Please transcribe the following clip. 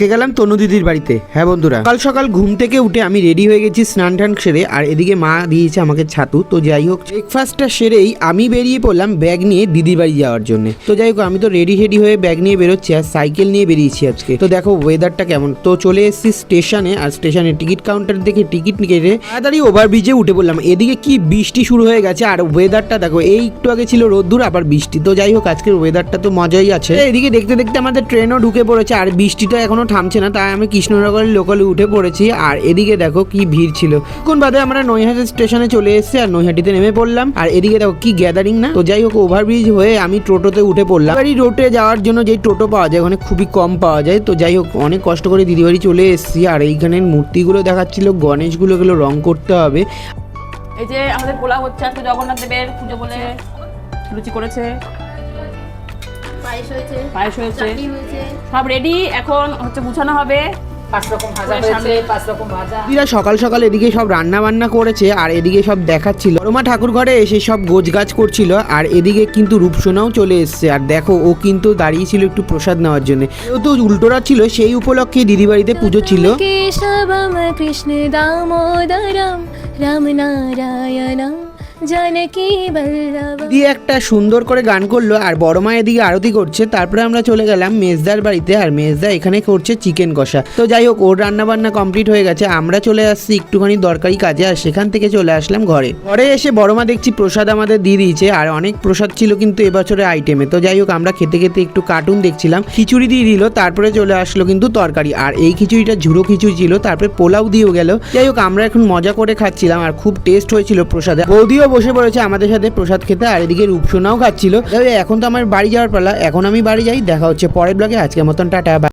আজকে গেলাম তনু দিদির বাড়িতে। হ্যাঁ বন্ধুরা। কাল সকাল ঘুম থেকে উঠে আমি রেডি হয়ে গেছি স্নান টান সেরে, আর এদিকে মা দিয়েছে আমাকে ছাতু। তো যাই হোক ব্রেকফাস্টটা সেরেই আমি বেরিয়ে পড়লাম ব্যাগ নিয়ে দিদির বাড়ি যাওয়ার জন্য। তো যাই হোক, আমি তো রেডি হেডি হয়ে ব্যাগ নিয়ে বেরোচ্ছি আর সাইকেল নিয়ে বেরিয়েছি আজকে। তো দেখো ওয়েদারটা কেমন। তো চলে এসেছি স্টেশনে আর স্টেশনে টিকিট কাউন্টার দেখে টিকিট কেটে তাড়াতাড়ি ওভারব্রিজে উঠে পড়লাম। এদিকে কি বৃষ্টি শুরু হয়ে গেছে, আর ওয়েদারটা দেখো, এই একটু আগে ছিল রোদ্দুর, আবার বৃষ্টি। তো যাই হোক, আজকের ওয়েদারটা তো মজাই আছে। এদিকে দেখতে দেখতে আমাদের ট্রেনও ঢুকে পড়েছে, আর বৃষ্টিটা এখনও থামছে না, তাই আমি কৃষ্ণনগরের লোকালে উঠে পড়েছি। আর এদিকে দেখো কি ভিড় ছিল। কোন বাদে আমরা নৈহাটি স্টেশনে চলে এসেছি আর নৈহাটিতে নেমে পড়লাম। আর এদিকে দেখো কি গ্যাদারিং না? তো যাই হোক ওভারব্রিজ হয়ে আমি টোটোতে উঠে পড়লাম। এই রোডে যাওয়ার জন্য যেই টোটো পাওয়া যায়, ওখানে খুবই কম পাওয়া যায়। তো যাই হোক, অনেক কষ্ট করে দিদি বাড়ি চলে এসেছি। আর এইখানের মূর্তিগুলো দেখাচ্ছিল গণেশগুলো এগুলো রং করতে হবে। এই যে আমাদের পোলাও হচ্ছে জগন্নাথ দেবের পুজো বলে লুচি করেছে। পায়েস হয়েছে সব রেডি এখন হচ্ছে গুছানো হবে। সকাল সকাল এদিকে সব রান্না বান্না করেছে আর এদিকে সব দেখাচ্ছিল। রমা ঠাকুর ঘরে এসে সব গোছ গাছ করছিল আর এদিকে কিন্তু রূপসোনাও চলে এসছে। আর দেখো ও কিন্তু দাঁড়িয়েছিল একটু প্রসাদ নেওয়ার জন্য। যেহেতু উল্টোরা ছিল সেই উপলক্ষে দিদি বাড়িতে পুজো ছিল। কৃষ্ণ দামোদরম রাম নারায়ণ জানকি একটা সুন্দর করে গান করল, আর বড় মা এদিকে আরতি করছে, তারপরে আমরা চলে গেলাম মেজদার বাড়িতে, আর মেজদা এখানে করছে চিকেন কষা। তো যাই হোক, ওর রান্না বান্না কমপ্লিট হয়ে গেছে, আমরা চলে আসছি একটুখানি দরকারি কাজে, আর সেখান থেকে চলে আসলাম ঘরে। ঘরে এসে বড় মা দেখছি প্রসাদ আমাদের দিয়ে দিয়েছে, আর অনেক প্রসাদ ছিল কিন্তু এবছরের আইটেমে তো যাই হোক, আমরা খেতে খেতে একটু কার্টুন দেখছিলাম, খিচুড়ি দিয়ে দিল, তারপরে চলে আসলো কিন্তু তরকারি। আর এই খিচুড়িটা ঝুড়ো খিচুড়ি ছিল, তারপরে পোলাও দিয়েও গেল। যাই হোক, আমরা এখন মজা করে খাচ্ছিলাম, আর খুব টেস্ট হয়েছিল প্রসাদে। বৌদিও বসে পড়েছে আমাদের সাথে প্রসাদ খেতে, আর এদিকে রূপসোনাও খাচ্ছিল এখন তো আমার বাড়ি যাওয়ার পালা, এখন আমি বাড়ি যাই, দেখা হচ্ছে পরের ব্লগে আজকের মতন, টাটা.